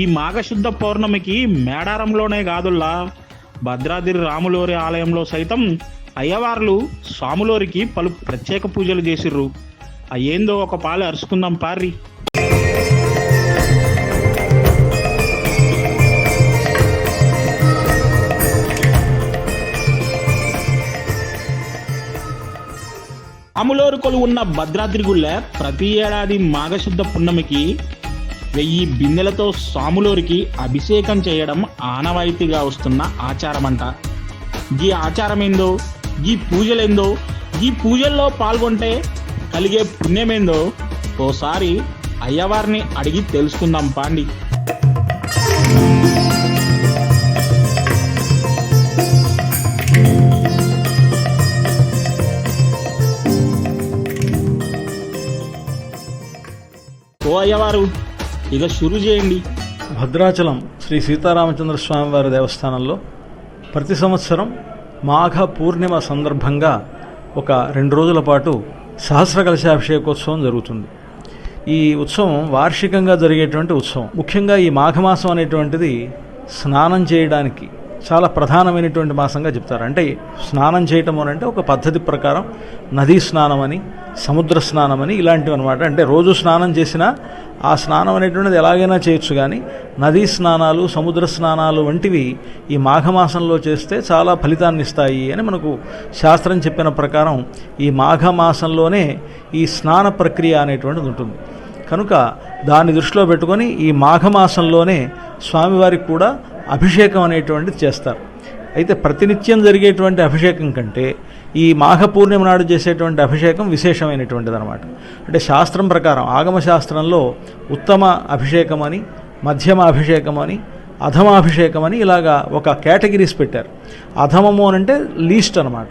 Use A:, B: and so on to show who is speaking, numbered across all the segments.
A: ఈ మాఘశుద్ధ పౌర్ణమికి మేడారంలోనే కాదుల్లా. భద్రాద్రి రాములోరి ఆలయంలో సైతం అయ్యవార్లు స్వాములోరికి పలు ప్రత్యేక పూజలు చేసిర్రు. అయ్యేందో ఒక పాలు అరుచుకుందాం పార్రి. అములోరుకొలు ఉన్న భద్రాద్రి గుళ్ళ ప్రతి ఏడాది మాఘశుద్ధ పున్నమికి వెయ్యి బిందెలతో సాములోరికి అభిషేకం చేయడం ఆనవాయితీగా వస్తున్న ఆచారమంట. ఈ ఆచారం ఈ పూజలేందో? ఈ పూజల్లో పాల్గొంటే కలిగే పుణ్యమేందో? ఓసారి అయ్యవారిని అడిగి తెలుసుకుందాం పాండి. ఓ అయ్యవారు ఇక షురు చేయండి.
B: భద్రాచలం శ్రీ సీతారామచంద్ర స్వామి వారి దేవస్థానంలో ప్రతి సంవత్సరం మాఘ పూర్ణిమ సందర్భంగా ఒక రెండు రోజుల పాటు సహస్ర కలశాభిషేకోత్సవం జరుగుతుంది. ఈ ఉత్సవం వార్షికంగా జరిగేటువంటి ఉత్సవం. ముఖ్యంగా ఈ మాఘమాసం అనేటువంటిది స్నానం చేయడానికి చాలా ప్రధానమైనటువంటి మాసంగా చెప్తారు. అంటే స్నానం చేయటం అని అంటే ఒక పద్ధతి ప్రకారం నదీ స్నానం అని సముద్ర స్నానం అని ఇలాంటివి అనమాట అంటే రోజు స్నానం చేసినా ఆ స్నానం అనేటువంటిది ఎలాగైనా చేయొచ్చు కానీ నదీ స్నానాలు సముద్ర స్నానాలు వంటివి ఈ మాఘమాసంలో చేస్తే చాలా ఫలితాన్ని ఇస్తాయి అని మనకు శాస్త్రం చెప్పిన ప్రకారం ఈ మాఘమాసంలోనే ఈ స్నాన ప్రక్రియ అనేటువంటిది ఉంటుంది. కనుక దాన్ని దృష్టిలో పెట్టుకొని ఈ మాఘమాసంలోనే స్వామివారికి కూడా అభిషేకం అనేటువంటిది చేస్తారు. అయితే ప్రతినిత్యం జరిగేటువంటి అభిషేకం కంటే ఈ మాఘ పూర్ణిమ నాడు చేసేటువంటి అభిషేకం విశేషమైనటువంటిది అనమాట అంటే శాస్త్రం ప్రకారం ఆగమ శాస్త్రంలో ఉత్తమ అభిషేకం అని మధ్యమ అభిషేకం అని అధమాభిషేకం అని ఇలాగా ఒక కేటగిరీస్ పెట్టారు. అధమము అని అంటే లీస్ట్ అనమాట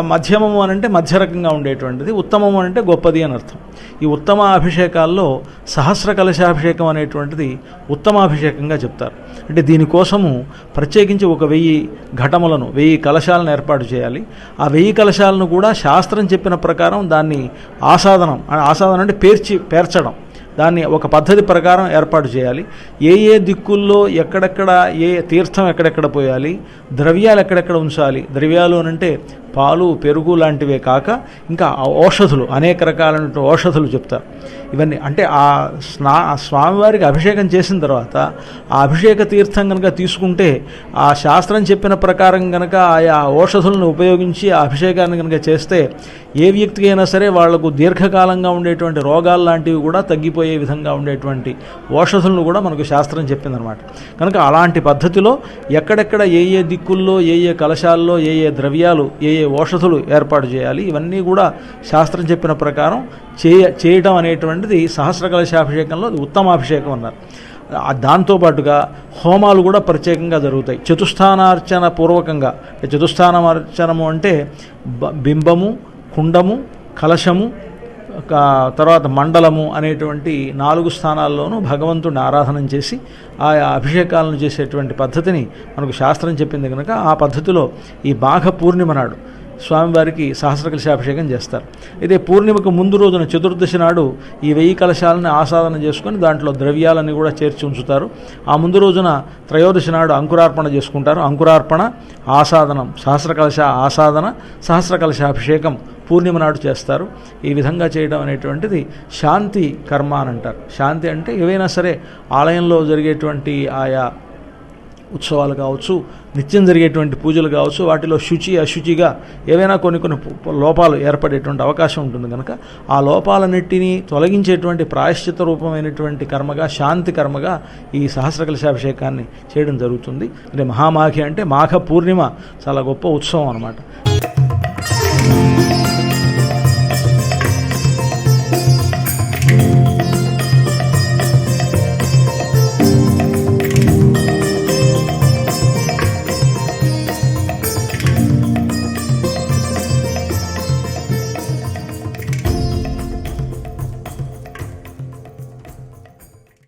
B: మధ్యమము అని అంటే మధ్యరకంగా ఉండేటువంటిది ఉత్తమము అని అంటే గొప్పది అని అర్థం. ఈ ఉత్తమ అభిషేకాల్లో సహస్ర కలశాభిషేకం అనేటువంటిది ఉత్తమాభిషేకంగా చెప్తారు. అంటే దీనికోసము ప్రత్యేకించి ఒక వెయ్యి ఘటములను వెయ్యి కలశాలను ఏర్పాటు చేయాలి. ఆ వెయ్యి కలశాలను కూడా శాస్త్రం చెప్పిన ప్రకారం దాన్ని ఆసాదనం ఆసాదనం అంటే పేర్చి పేర్చడం. దాన్ని ఒక పద్ధతి ప్రకారం ఏర్పాటు చేయాలి. ఏ ఏ దిక్కుల్లో ఎక్కడెక్కడ ఏ తీర్థం ఎక్కడెక్కడ పోయాలి ద్రవ్యాలు ఎక్కడెక్కడ ఉంచాలి ద్రవ్యాలు అని అంటే పాలు పెరుగు లాంటివే కాక ఇంకా ఔషధులు అనేక రకాలైన ఔషధులు చెప్తారు. ఇవన్నీ అంటే ఆ స్నా స్వామివారికి అభిషేకం చేసిన తర్వాత ఆ అభిషేక తీర్థం కనుక తీసుకుంటే ఆ శాస్త్రం చెప్పిన ప్రకారం కనుక ఆయా ఔషధులను ఉపయోగించి ఆ అభిషేకాన్ని కనుక చేస్తే ఏ వ్యక్తికి అయినా సరే వాళ్ళకు దీర్ఘకాలంగా ఉండేటువంటి రోగాలు లాంటివి కూడా తగ్గిపోయే విధంగా ఉండేటువంటి ఔషధులను కూడా మనకు శాస్త్రం చెప్పిందనమాట. కనుక అలాంటి పద్ధతిలో ఎక్కడెక్కడ ఏ ఏ దిక్కుల్లో ఏ ఏ కలశాల్లో ఏ ఏ ద్రవ్యాలు ఏ ఏ ఔషధులు ఏర్పాటు చేయాలి. ఇవన్నీ కూడా శాస్త్రం చెప్పిన ప్రకారం చేయ చేయటం అనేటువంటిది సహస్రకలశాభిషేకంలో అది ఉత్తమాభిషేకం అన్నారు. దాంతోపాటుగా హోమాలు కూడా ప్రత్యేకంగా జరుగుతాయి. చతుస్థానార్చన పూర్వకంగా. అంటే చతుస్థానార్చనము అంటే బ- బింబము కుండము కలశము తర్వాత మండలము అనేటువంటి నాలుగు స్థానాల్లోనూ భగవంతుడిని ఆరాధన చేసి ఆయా అభిషేకాలను చేసేటువంటి పద్ధతిని మనకు శాస్త్రం చెప్పింది కనుక ఆ పద్ధతిలో ఈ మాఘ పూర్ణిమ నాడు స్వామివారికి సహస్ర కలశాభిషేకం చేస్తారు. అయితే పూర్ణిమకు ముందు రోజున చతుర్దశి నాడు ఈ వెయ్యి కలశాలను ఆసాదన చేసుకొని దాంట్లో ద్రవ్యాలని కూడా చేర్చి ఉంచుతారు. ఆ ముందు రోజున త్రయోదశి నాడు అంకురార్పణ చేసుకుంటారు. అంకురార్పణ ఆసాదనం సహస్ర కలశ ఆసాదన సహస్ర కలశాభిషేకం పూర్ణిమ నాడు చేస్తారు. ఈ విధంగా చేయడం అనేటువంటిది శాంతి కర్మ అని అంటారు. శాంతి అంటే ఏవైనా సరే ఆలయంలో జరిగేటువంటి ఆయా ఉత్సవాలు కావచ్చు నిత్యం జరిగేటువంటి పూజలు కావచ్చు వాటిలో శుచి అశుచిగా ఏవైనా కొన్ని కొన్ని లోపాలు ఏర్పడేటువంటి అవకాశం ఉంటుంది కనుక ఆ లోపాలన్నిటినీ తొలగించేటువంటి ప్రాయశ్చిత రూపమైనటువంటి కర్మగా శాంతి కర్మగా ఈ సహస్రకలశాభిషేకాన్ని చేయడం జరుగుతుంది. అంటే మహామాఘి అంటే మాఘ పూర్ణిమ చాలా గొప్ప ఉత్సవం అనమాట